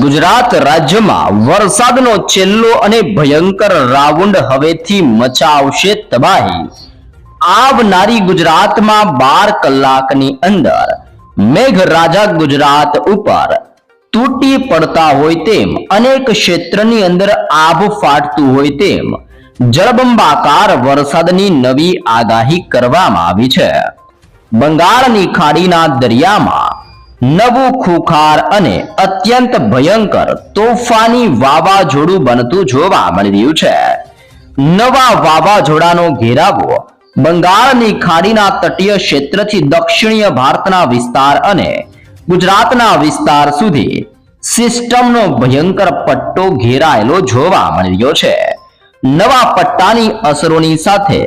ગુજરાત રાજ્યમાં વરસાદનો છેલ્લો અને ભયંકર રાઉન્ડ હવેથી મચાવશે તબાહી. આવનારી ગુજરાતમાં બાર કલાકની અંદર મેઘરાજા ગુજરાત ઉપર તૂટી પડતા હોય તેમ, અનેક ક્ષેત્રની અંદર આભ ફાટતું હોય તેમ, જળબંબાકાર વરસાદની નવી આગાહી કરવામાં આવી છે. બંગાળની ખાડીના દરિયામાં નવું ખુખાર અને અત્યંત ભયંકર તોફાની વાવાઝોડું બનતું જોવા મળી રહ્યું છે. નવા વાવાઝોડાનો ઘેરાવો બંગાળની ખાડીના તટીય ક્ષેત્રથી દક્ષિણીય ભારતના વિસ્તાર અને ગુજરાતના વિસ્તાર સુધી સિસ્ટમનો ભયંકર પટ્ટો ઘેરાયેલો જોવા મળી રહ્યો છે. નવા પટ્ટાની અસરોની સાથે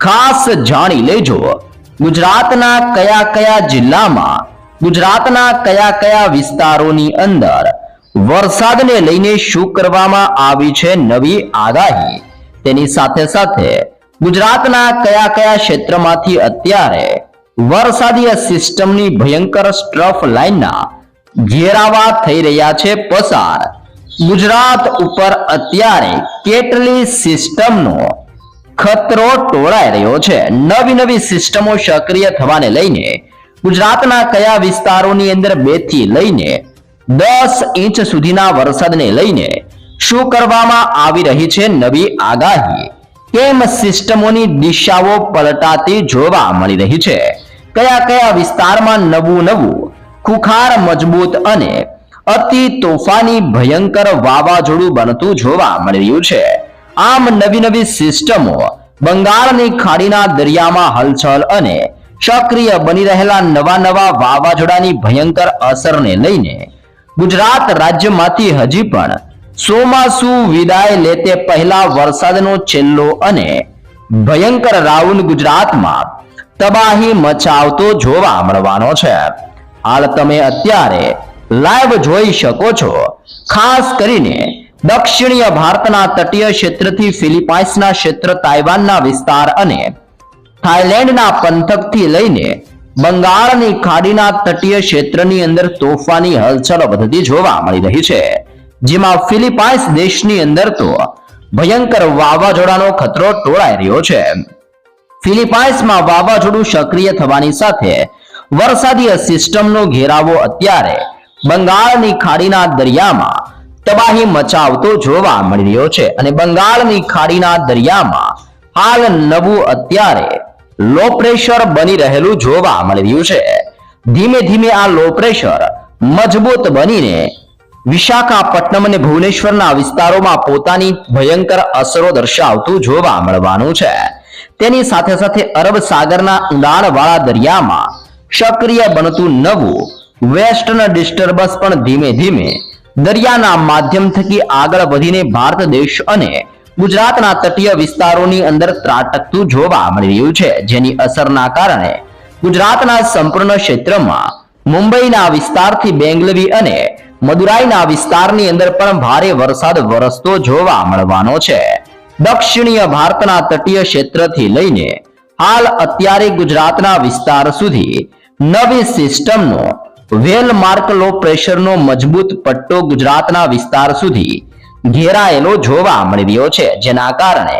ખાસ જાણી લેજો. ગુજરાતના કયા કયા જિલ્લામાં ગુજરાતના કયા કયા વિસ્તારોની અંદર વરસાદને લઈને શું કરવામાં આવી છે નવી આગાહી? તેની સાથે સાથે ગુજરાતના કયા કયા ક્ષેત્રમાંથી અત્યારે વરસાદીય સિસ્ટમની ભયંકર સ્ટ્રફ લાઇનના ઘેરાવા થઈ રહ્યા છે પસાર? ગુજરાત ઉપર અત્યારે કેટલી સિસ્ટમનો ખતરો ટોળાઈ રહ્યો છે? નવી નવી સિસ્ટમો સક્રિય થવાને લઈને ગુજરાતના કયા વિસ્તારોની અંદર બેથી લઈને દસ ઇંચ સુધીના વરસાદને લઈને શું કરવામાં આવી રહી છે નવી આગાહી? કેમ સિસ્ટમોની દિશાઓ પલટાતી જોવા મળી રહી છે? કયા કયા વિસ્તારમાં નવું નવું ખુખાર મજબૂત અને અતિ તોફાની ભયંકર વાવાઝોડું બનતું જોવા મળી રહ્યું છે? આમ નવી નવી સિસ્ટમો બંગાળની ખાડીના દરિયામાં હલચલ અને સક્રિય બની રહેલા નવા નવા વાવાઝોડાની ભયંકર અસરને લઈને ગુજરાત રાજ્યમાંથી હજી પણ સોમાસુ વિદાય લેતે પહેલા વરસાદનો છેલ્લો અને ભયંકર રાઉન્ડ ગુજરાતમાં તબાહી મચાવતો જોવા મળવાનો છે. હાલ તમે અત્યારે લાઈવ જોઈ શકો છો. ખાસ કરીને દક્ષિણીય ભારતના તટીય ક્ષેત્રથી ફિલિપાઇન્સના ક્ષેત્ર તાઇવાનના વિસ્તાર અને થાઈલેન્ડના પંથકથી લઈને બંગાળની ખાડીના તટીય ક્ષેત્રની અંદર તોફાની હલચલ વધતી જોવા મળી રહી છે. જેમાં ફિલિપાઇન્સ દેશની અંદર તો ભયંકર વાવાઝોડાનો ખતરો ટોળાઈ રહ્યો છે. ફિલિપાઇન્સમાં વાવાઝોડું સક્રિય થવાની સાથે વરસાદીય સિસ્ટમનો ઘેરાવો અત્યારે બંગાળની ખાડીના દરિયામાં તબાહી મચાવતો જોવા મળી રહ્યો છે અને બંગાળની ખાડીના દરિયામાં હાલ નવું અત્યારે લો પ્રેશર બની રહેલું જોવા મળી રહ્યું છે. ધીમે ધીમે આ લો પ્રેશર મજબૂત બનીને વિશાખાપટ્ટનમ અને ભુવનેશ્વરના વિસ્તારોમાં પોતાની ભયંકર અસરો દર્શાવતું જોવા મળવાનું છે. તેની સાથે સાથે અરબ સાગરના ઊંડાણવાળા દરિયામાં સક્રિય બનતું નવું વેસ્ટર્ન ડિસ્ટર્બન્સ પણ ધીમે ધીમે દરિયાના માધ્યમ થકી આગળ વધીને ભારત દેશ અને ગુજરાતના તટીય વિસ્તારોની અંદર ત્રાટકતું જોવા મળી રહ્યું છે, જેની અસરના કારણે ગુજરાતના સંપૂર્ણ ક્ષેત્રમાં મુંબઈના વિસ્તારથી બેંગલવી અને મદુરાઈના વિસ્તારની અંદર પણ ભારે વરસાદ વરસતો જોવા મળવાનો છે. દક્ષિણીય ભારતના તટીય ક્ષેત્રથી લઈને હાલ અત્યારે ગુજરાતના વિસ્તાર સુધી નવી સિસ્ટમનો વેલ માર્ક લો પ્રેશરનો મજબૂત પટ્ટો ગુજરાતના વિસ્તાર સુધી ઘેરાયેલો જોવા મળી રહ્યો છે. જેના કારણે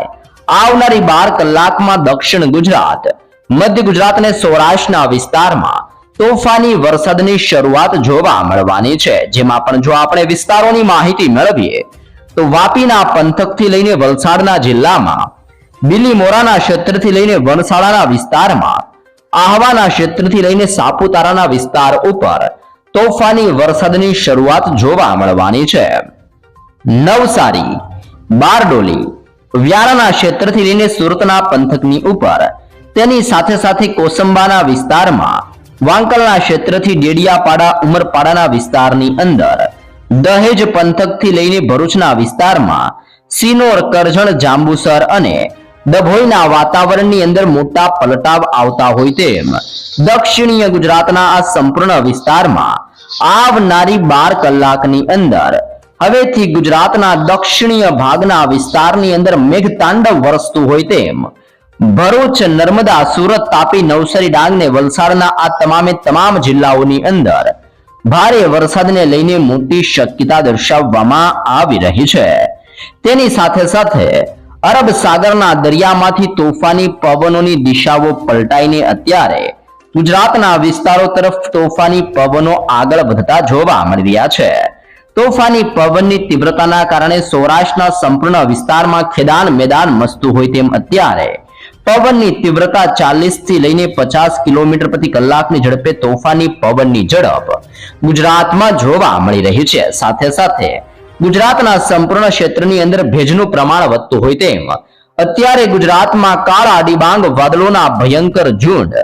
આવનારી બાર કલાકમાં દક્ષિણ ગુજરાત, મધ્ય ગુજરાત અને સૌરાષ્ટ્રના વિસ્તારમાં તોફાની વરસાદની શરૂઆત જોવા મળવાની છે. જેમાં પણ જો આપણે વિસ્તારોની માહિતી મેળવીએ, તો વાપીના પંથકથી લઈને વલસાડના જિલ્લામાં, બિલીમોરાના ક્ષેત્રથી લઈને વણસાળાના વિસ્તારમાં, આહવાના ક્ષેત્રથી લઈને સાપુતારાના વિસ્તાર ઉપર તોફાની વરસાદની શરૂઆત જોવા મળવાની છે. નવસારી, બારડોલી, વ્યારાના ક્ષેત્રથી લઈને સુરતના પંથકની ઉપર. તેની સાથે સાથે કોસંબાના વિસ્તારમાં, વાંકલના ક્ષેત્રથી ડેડિયાપાડા, ઉમરપાડાના વિસ્તારની અંદર. દહેજ પંથકથી લઈને ભરૂચના વિસ્તારમાં, સિનોર, કરજણ, જાંબુસર અને ડભોઈના વાતાવરણની અંદર મોટા પલટાવ આવતા હોય તેમ, દક્ષિણીય ગુજરાતના આ સંપૂર્ણ વિસ્તારમાં આવનારી બાર કલાકની અંદર હવેથી ગુજરાતના દક્ષિણીય ભાગના વિસ્તારની અંદર મેઘતાંડવ વરસતું હોય તેમ. ભરૂચ, નર્મદા, સુરત, તાપી, નવસારી ડાંગ વલસાડના આ તમામે તમામ જિલ્લાઓની અંદર ભારે વરસાદને લઈને મોટી શક્યતા દર્શાવવામાં આવી રહી છે. તેની સાથે સાથે અરબ સાગરના દરિયામાંથી તોફાની પવનોની દિશાઓ પલટાઈને અત્યારે ગુજરાતના વિસ્તારો તરફ તોફાની પવનો આગળ વધતા જોવા મળી રહ્યા છે. તોફાની પવનની તીવ્રતાના કારણે સૌરાષ્ટ્રના સંપૂર્ણ વિસ્તારમાં ખેદાન મેદાન મસ્તું હોય તેમ અત્યારે. પવનની તીવ્રતા ચાલીસથી લઈને પચાસ કિલોમીટર પ્રતિ કલાકની ઝડપે તોફાની પવનની ઝડપ ગુજરાતમાં જોવા મળી રહી છે. સાથે સાથે ગુજરાતના સંપૂર્ણ ક્ષેત્રની અંદર ભેજનું પ્રમાણ વધતું હોય તેમ અત્યારે ગુજરાતમાં કાળા ડિબાંગ વાદળોના ભયંકર ઝુંડ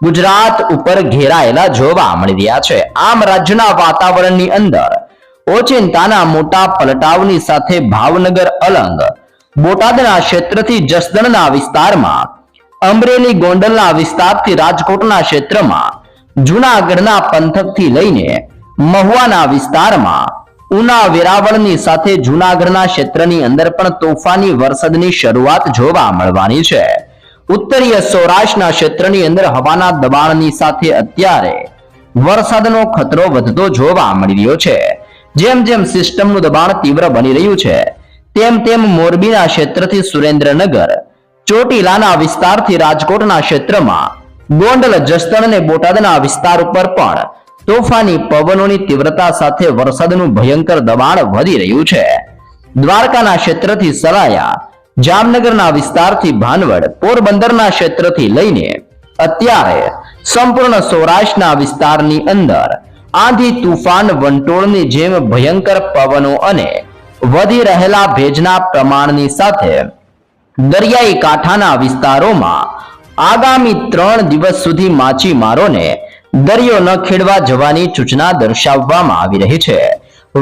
ગુજરાત ઉપર ઘેરાયેલા જોવા મળી રહ્યા છે. આમ રાજ્યના વાતાવરણની અંદર ઓચિંતાના મોટા પલટાવની સાથે ભાવનગર અલંગ. બોટાદના ક્ષેત્રથી જસદણના વિસ્તારમાં, અમરેલી ગોંડલના વિસ્તારથી રાજકોટના ક્ષેત્રમાં, જૂનાગઢના પંથકથી લઈને મહુવાના વિસ્તારમાં, ઉના વેરાવળની સાથે જૂનાગઢના ક્ષેત્રની અંદર પણ તોફાની વરસાદની શરૂઆત જોવા મળવાની છે. ઉત્તરીય સૌરાષ્ટ્રના ક્ષેત્રની અંદર હવાના દબાણની સાથે અત્યારે વરસાદનો ખતરો વધતો જોવા મળી રહ્યો છે. જેમ જેમ સિસ્ટમનું દબાણ તીવ્ર બની રહ્યું છે, તેમ તેમ મોરબીના ક્ષેત્રથી સુરેન્દ્રનગર, ચોટીલાના વિસ્તારથી રાજકોટના ક્ષેત્રમાં ગોંડલ, જસદણ અને બોટાદના વિસ્તાર ઉપર પણ તોફાની પવનોની તીવ્રતા સાથે વરસાદનું ભયંકર દબાણ વધી રહ્યું છે. દ્વારકાના ક્ષેત્રથી સલાયા જામનગરના વિસ્તારથી ભાનવડ, પોરબંદરના ક્ષેત્રથી લઈને અત્યારે સંપૂર્ણ સૌરાષ્ટ્રના વિસ્તારની અંદર આંધી તુફાન વંટોળની જેમ ભયંકર પવનો અને વધી રહેલા ભેજના પ્રમાણની સાથે દરિયાઈ કાંઠાના વિસ્તારોમાં આગામી ત્રણ દિવસ સુધી માછીમારોને દરિયો ન ખેડવા જવાની સૂચના દર્શાવવામાં આવી રહી છે.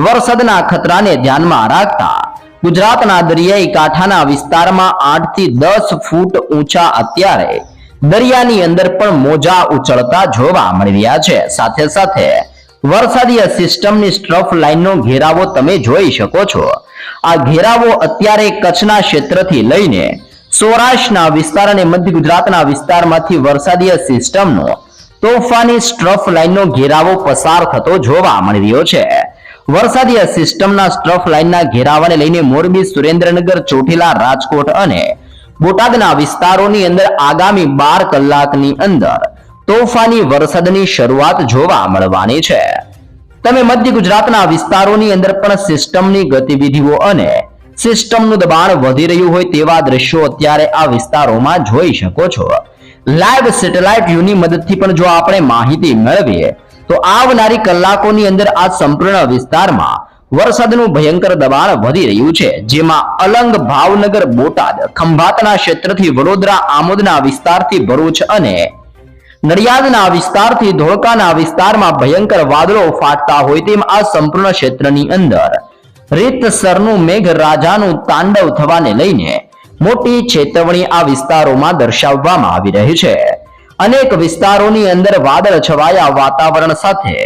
વરસાદના ખતરાને ધ્યાનમાં રાખતા ગુજરાતના દરિયાઈ કાંઠાના વિસ્તારમાં આઠથી દસ ફૂટ ઊંચા અત્યારે દરિયાની અંદર પણ મોજા ઉછળતા જોવા મળી રહ્યા છે. સાથે સાથે વરસાદીય સિસ્ટમની સ્ટ્રફ લાઇનનો ઘેરાવો તમે જોઈ શકો છો. આ ઘેરાવો અત્યારે કચ્છના ક્ષેત્રથી લઈને સૌરાષ્ટ્રના વિસ્તાર અને મધ્ય ગુજરાતના વિસ્તારમાંથી વરસાદીય સિસ્ટમનો તોફાની સ્ટ્રફ લાઇનનો ઘેરાવો પસાર થતો જોવા મળી રહ્યો છે. વરસાદીય સિસ્ટમના સ્ટ્રફ લાઇનના ઘેરાવાને લઈને મોરબી, સુરેન્દ્રનગર, ચોટીલા, રાજકોટ અને બોટાદના વિસ્તારોની અંદર આગામી બાર કલાકની અંદર તોફાની વરસાદની શરૂઆત જોવા મળવાની છે. તમે મધ્ય ગુજરાતના વિસ્તારોની અંદર પણ સિસ્ટમની ગતિવિધિઓ અને સિસ્ટમનું દબાણ વધી રહ્યું હોય તેવા દ્રશ્યો અત્યારે આ વિસ્તારોમાં જોઈ શકો છો. લાઈવ સેટેલાઇટ વ્યૂની મદદથી પણ જો આપણે માહિતી મેળવીએ, તો આવનારી કલાકોની અંદર આ સંપૂર્ણ વિસ્તારમાં વરસાદનું ભયંકર દબાણ વધી રહ્યું છે. જેમાં અલંગ ભાવનગર બોટાદ, ખંભાતના ક્ષેત્રથી વડોદરા, આમોદના વિસ્તારથી ભરૂચ અને નડિયાદના વિસ્તારથી ધોળકાના વિસ્તારમાં ભયંકર વાદળો ફાટતા હોય તેમ આ સંપૂર્ણ ક્ષેત્રની અંદર. રીતસરનું મેઘરાજાનું તાંડવ થવાને લઈને મોટી ચેતવણી આ વિસ્તારોમાં દર્શાવવામાં આવી રહી છે. અનેક વિસ્તારોની અંદર વાદળ છવાયા વાતાવરણ સાથે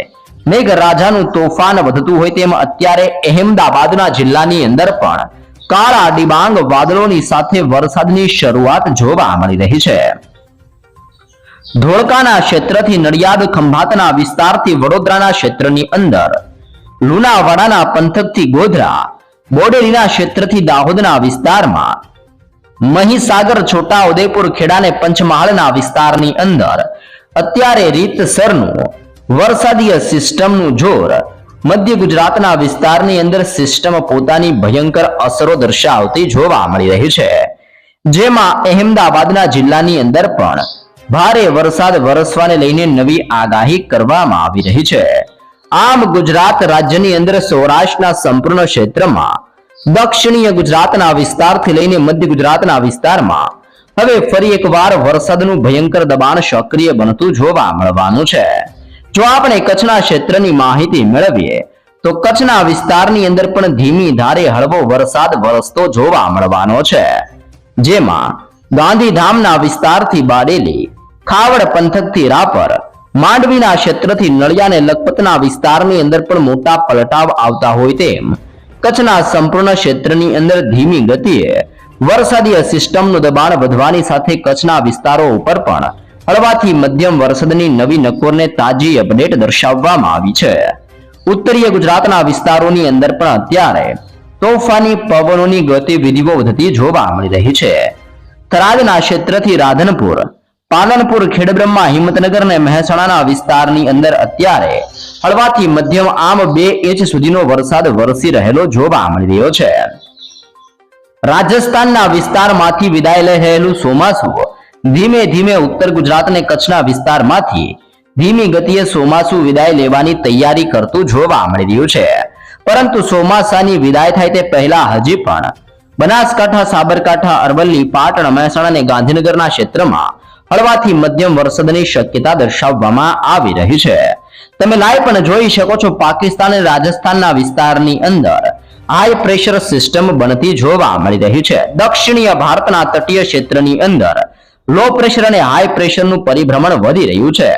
મેઘરાજાનું તોફાન વધતું હોય તેમ અત્યારે અહેમદાબાદના જિલ્લાની અંદર પણ કાળા ડિબાંગ વાદળોની સાથે વરસાદની શરૂઆત જોવા મળી રહી છે. ધોળકાના ક્ષેત્રથી નડિયાદ ખંભાતના વિસ્તારથી વડોદરાના ક્ષેત્રની અંદર. લુણાવાડાના પંથકથી ગોધરા, બોડેલીના ક્ષેત્રથી દાહોદના વિસ્તારમાં. મહીસાગર, છોટા ઉદેપુર ખેડાને પંચમહાલના વિસ્તારની અંદર. અત્યારે રીતસરનું વરસાદીય સિસ્ટમનું જોર. મધ્ય ગુજરાતના વિસ્તારની અંદર સિસ્ટમ પોતાની ભયંકર અસરો દર્શાવતી જોવા મળી રહી છે. જેમાં અહેમદાબાદના જિલ્લાની અંદર પણ ભારે વરસાદ વરસવાને લઈને નવી આગાહી કરવામાં આવી રહી છે. આમ ગુજરાત રાજ્યની અંદર સૌરાષ્ટ્રના સંપૂર્ણ ક્ષેત્રમાં, દક્ષિણીય ગુજરાતના વિસ્તારથી લઈને મધ્ય ગુજરાતના વિસ્તારમાં હવે ફરી એકવાર વરસાદનું ભયંકર દબાણ સક્રિય બનતું જોવા મળવાનું છે. જો આપણે કચ્છના ક્ષેત્રની માહિતી મેળવીએ, તો કચ્છના વિસ્તારની અંદર પણ ધીમી ધારે હળવો વરસાદ વરસતો જોવા મળવાનો છે. જેમાં ગાંધીધામના વિસ્તારથી બાડેલી ખાવડ પંથકથી રાપર. માંડવીના ક્ષેત્રથી નળિયા અને લખપતના વિસ્તારની અંદર પણ મોટા પલટાવ આવતા હોય તેમ. કચ્છના સંપૂર્ણ ક્ષેત્રની અંદર ધીમી ગતિએ વરસાદીય સિસ્ટમનું દબાણ વધવાની સાથે કચ્છના વિસ્તારો ઉપર પણ હળવાથી મધ્યમ વરસાદની નવી નકોરને તાજી અપડેટ દર્શાવવામાં આવી છે. ઉત્તરીય ગુજરાતના વિસ્તારોની અંદર પણ અત્યારે તોફાની પવનોની ગતિવિધિઓ વધતી જોવા મળી રહી છે. થરાદના ક્ષેત્રથી રાધનપુર પાલનપુર ખેડબ્રહ્મા હિંમતનગર અને મહેસાણાના વિસ્તારની અંદર અત્યારે હળવાથી મધ્યમ આમ બે ઇંચ સુધીનો વરસાદ વરસી રહેલો જોવા મળી રહ્યો છે. રાજસ્થાનના વિસ્તારમાંથી વિદાય લઈ રહેલું ચોમાસું ધીમે ધીમે ઉત્તર ગુજરાત અને કચ્છના વિસ્તારમાંથી ધીમી ગતિએ ચોમાસું વિદાય લેવાની તૈયારી કરતું જોવા મળી રહ્યું છે. પરંતુ ચોમાસાની વિદાય થાય તે પહેલા હજી પણ બનાસકાંઠા, સાબરકાંઠા, અરવલ્લી, પાટણ મહેસાણા અને ગાંધીનગરના ક્ષેત્રમાં હળવાથી મધ્યમ વરસાદની શક્યતા દર્શાવવામાં આવી રહી છે. તમે લાઈવ પણ જોઈ શકો છો પાકિસ્તાન અને રાજસ્થાનના વિસ્તારની અંદર. હાઈ પ્રેશર સિસ્ટમ બનતી જોવા મળી રહી છે. દક્ષિણીય ભારતના તટીય ક્ષેત્રની અંદર લો પ્રેશર અને હાઈ પ્રેશરનું પરિભ્રમણ વધી રહ્યું છે.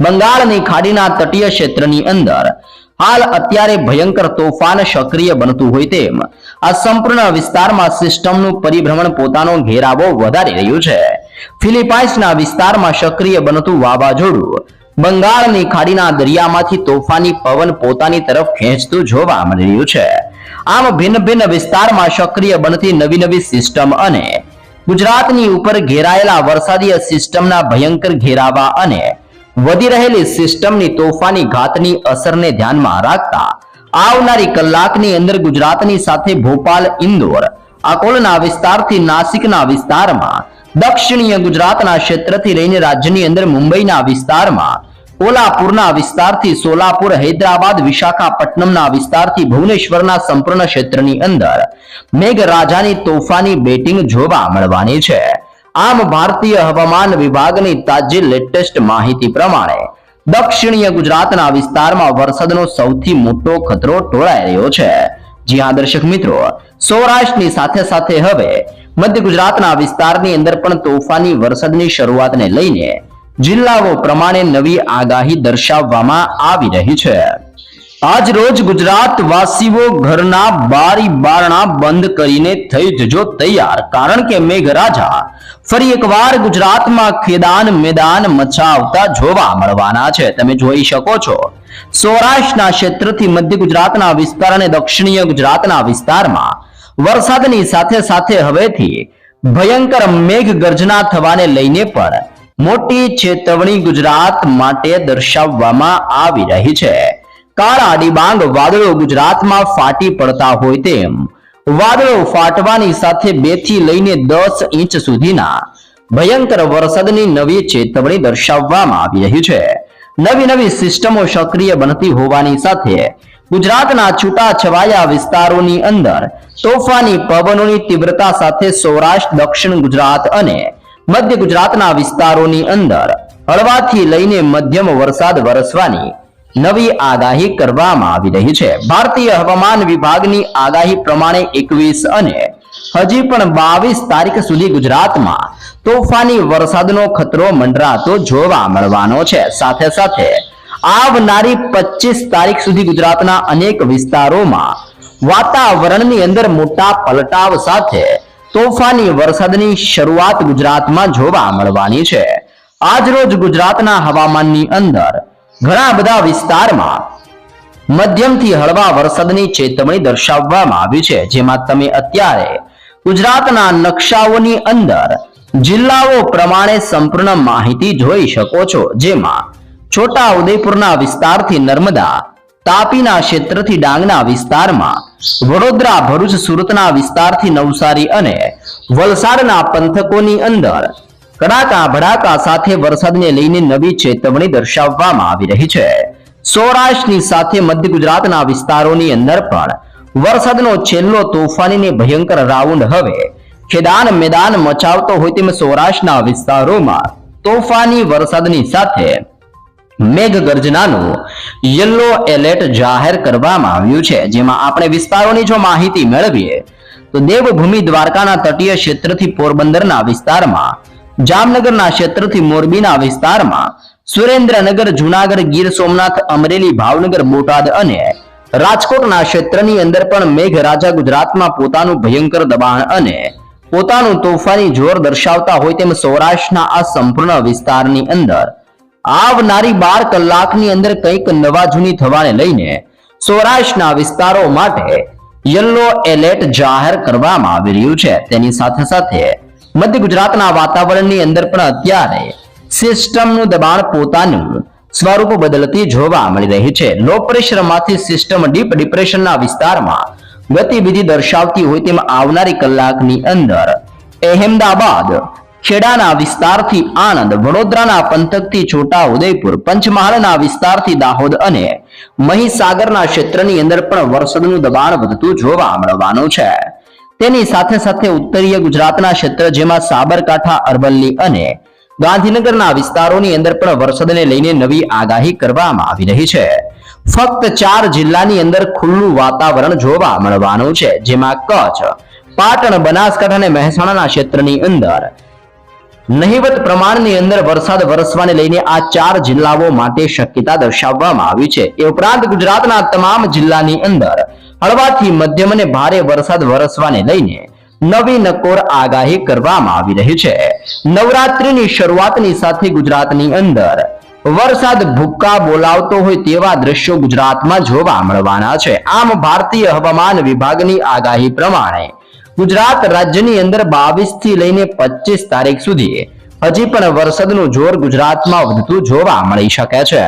બંગાળની ખાડીના તટીય ક્ષેત્રની અંદર હાલ અત્યારે ભયંકર તોફાન સક્રિય બનતું હોય તેમ આ સંપૂર્ણ વિસ્તારમાં સિસ્ટમનું પરિભ્રમણ પોતાનો ઘેરાવો વધારી રહ્યું છે. ફિલિપાઇન્સના વિસ્તારમાં સક્રિય બનતું વાવાઝોડું બંગાળની ખાડીના દરિયામાંથી તોફાની પવન પોતાની તરફ ખેંચતું જોવા મળી રહ્યું છે. આમ ભિન્ન ભિન્ન વિસ્તારમાં સક્રિય બનતી નવી નવી સિસ્ટમ અને ગુજરાતની ઉપર ઘેરાયેલા વરસાદીય સિસ્ટમના ભયંકર ઘેરાવા અને વધી રહેલી સિસ્ટમની તોફાની ઘાતની અસરને ધ્યાનમાં રાખતા આવનારી કલાકની અંદર ગુજરાતની સાથે ભોપાલ, ઇન્દોર અકોલના વિસ્તારથી નાસિકના વિસ્તારમાં, દક્ષિણીય ગુજરાતના ક્ષેત્રથી લઈને રાજ્યની અંદર મુંબઈના વિસ્તારમાં, કોલ્હાપુરના વિસ્તારથી સોલાપુર, હૈદરાબાદ, વિશાખાપટ્ટનમના વિસ્તારથી ભુવનેશ્વરના સંપૂર્ણ ક્ષેત્રની અંદર મેઘરાજાની તોફાની બેટિંગ જોવા મળવાની છે. આમ ભારતીય હવામાન વિભાગની તાજી લેટેસ્ટ માહિતી પ્રમાણે દક્ષિણીય ગુજરાતના વિસ્તારમાં વરસાદનો સૌથી મોટો ખતરો ટોળાઈ રહ્યો છે. જી હા, દર્શક મિત્રો, સૌરાષ્ટ્રની સાથે સાથે હવે મધ્ય ગુજરાતના વિસ્તારની અંદર પણ તોફાની વરસાદની શરૂઆતને લઈને જિલ્લાઓ પ્રમાણે નવી આગાહી દર્શાવવામાં આવી રહી છે. આજ રોજ ગુજરાત વાસીઓ ઘરના બારી બારણા બંધ કરીને થઈ જજો તૈયાર. કારણ કે મેઘરાજા ફરી એકવાર ગુજરાતમાં ખેદાન મેદાન મચાવતા જોવા મળવાના છે. તમે જોઈ શકો છો. સૌરાષ્ટ્રના ક્ષેત્રથી મધ્ય ગુજરાતના વિસ્તાર અને દક્ષિણીય ગુજરાતના વિસ્તારમાં વરસાદની સાથે સાથે હવેથી ભયંકર મેઘ ગર્જના થવાને લઈને પણ મોટી ચેતવણી ગુજરાત માટે દર્શાવવામાં આવી રહી છે. કાળા ડિબાંગ વાદળો ગુજરાતમાં ફાટી પડતા હોય તેમ. વાદળો ફાટવાની સાથે બેથી લઈને દસ ઇંચ સુધીના ભયંકર વરસાદની નવી ચેતવણી દર્શાવવામાં આવી રહી છે. નવી નવી સિસ્ટમો સક્રિય બનતી હોવાની સાથે ગુજરાતના છૂટા છવાયા વિસ્તારોની અંદર તોફાની પવનોની તીવ્રતા સાથે સૌરાષ્ટ્ર, દક્ષિણ ગુજરાત અને મધ્ય ગુજરાતના વિસ્તારોની અંદર હળવાથી લઈને મધ્યમ વરસાદ વરસવાની નવી આગાહી કરવામાં આવી રહી છે. ભારતીય હવામાન વિભાગની આગાહી પ્રમાણે એકવીસ અને હજી પણ બાવીસ તારીખ સુધી ગુજરાતમાં તોફાની વરસાદનો ખતરો મંડરાતો જોવા મળવાનો છે. સાથે સાથે આવનારી પચીસ તારીખ સુધી ગુજરાતના અનેક વિસ્તારોમાં વાતાવરણની અંદર મોટા પલટાવ સાથે તોફાની વરસાદની શરૂઆત ગુજરાતમાં જોવા મળવાની છે. આજરોજ ગુજરાતના હવામાનની અંદર ઘણા બધા વિસ્તારમાં મધ્યમથી હળવા વરસાદની ચેતવણી દર્શાવવામાં આવી છે, જેમાં તમે અત્યારે ગુજરાતના નકશાઓની અંદર જિલ્લાઓ પ્રમાણે સંપૂર્ણ માહિતી જોઈ શકો છો, જેમાં છોટા ઉદયપુરના વિસ્તારથી નર્મદા, તાપીના ક્ષેત્રથી ડાંગના વિસ્તારમાં, વડોદરા, ભરૂચ, સુરતના વિસ્તારથી નવસારી અને વલસાડના પંથકોની અંદર કડાકા ભડાકા સાથે વરસાદને લઈને નવી ચેતવણી દર્શાવવામાં આવી રહી છે. સૌરાષ્ટ્રની સાથે મધ્ય ગુજરાતના વિસ્તારોની અંદર પણ વરસાદનો છેલ્લો તોફાનીને ભયંકર રાઉન્ડ હવે. ખેદાન મેદાન મચાવતો હોય તેમ સૌરાષ્ટ્રના વિસ્તારોમાં તોફાની વરસાદની સાથે મેઘ ગર્જનાનું યલો એલર્ટ જાહેર કરવામાં આવ્યું છે. જેમાં આપણે વિસ્તારોની જો માહિતી મેળવીએ, તો દેવભૂમિ દ્વારકાના તટીય ક્ષેત્રથી પોરબંદરના વિસ્તારમાં જામનગરના ક્ષેત્રથી મોરબીના વિસ્તારમાં સુરેન્દ્રનગર, જુનાગઢ, ગીર સોમનાથ, અમરેલી, ભાવનગર, બોટાદ અને રાજકોટના ક્ષેત્રની અંદર પણ મેઘરાજા ગુજરાતમાં પોતાનું ભયંકર દબાણ અને પોતાનું તોફાની જોર દર્શાવતા હોય તેમ સૌરાષ્ટ્રના આ સંપૂર્ણ વિસ્તારની અંદર આવનારી બાર કલાકની અંદર કંઈક નવા જૂની થવાને લઈને સૌરાષ્ટ્રના વિસ્તારો માટે યલો એલર્ટ જાહેર કરવામાં આવી રહ્યું છે. તેની સાથે સાથે મધ્ય ગુજરાતના વાતાવરણની અંદર પણ અત્યારે સિસ્ટમનું દબાણ પોતાનું સ્વરૂપ બદલતી જોવા મળી રહી છે. લો પ્રેશરમાંથી સિસ્ટમ ડીપ ડિપ્રેશનના વિસ્તારમાં ગતિવિધિ દર્શાવતી હોય તેમ આવનારી કલાકની અંદર અહેમદાબાદ, ખેડાના વિસ્તારથી આણંદ, વડોદરાના પંથકથી છોટા ઉદયપુર પંચમહાલના વિસ્તારથી દાહોદ અને મહીસાગરના ક્ષેત્રની અંદર પણ વરસાદનું દબાણ વધતું જોવા મળવાનું છે. તેની સાથે સાથે ઉત્તરીય ગુજરાતના ક્ષેત્ર જેમાં સાબરકાંઠા, અરવલ્લી અને ગાંધીનગરના વિસ્તારોની અંદર પણ વરસાદને લઈને નવી આગાહી કરવામાં આવી રહી છે. ફક્ત ચાર જિલ્લાની અંદર ખુલ્લું વાતાવરણ જોવા મળવાનું છે, જેમાં કચ્છ, પાટણ, બનાસકાંઠા અને મહેસાણાના ક્ષેત્રની અંદર નહિવત પ્રમાણની અંદર વરસાદ વરસવાને લઈને આ ચાર જિલ્લાઓ માટે શક્યતા દર્શાવવામાં આવી છે. એ ઉપરાંત ગુજરાતના તમામ જિલ્લાની અંદર હળવાથી મધ્યમ અને ભારે વરસાદ વરસવાને લઈને નવી નકોર આગાહી કરવામાં આવી રહી છે. નવરાત્રીની શરૂઆતની સાથે ગુજરાતની અંદર વરસાદ ભૂક્કા બોલાવતો હોય તેવા દ્રશ્યો ગુજરાતમાં જોવા મળવાના છે. આમ ભારતીય હવામાન વિભાગની આગાહી પ્રમાણે ગુજરાત રાજ્યની અંદર બાવીસથી લઈને પચીસ તારીખ સુધી હજી પણ વરસાદનું જોર ગુજરાતમાં વધતું જોવા મળી શકે છે.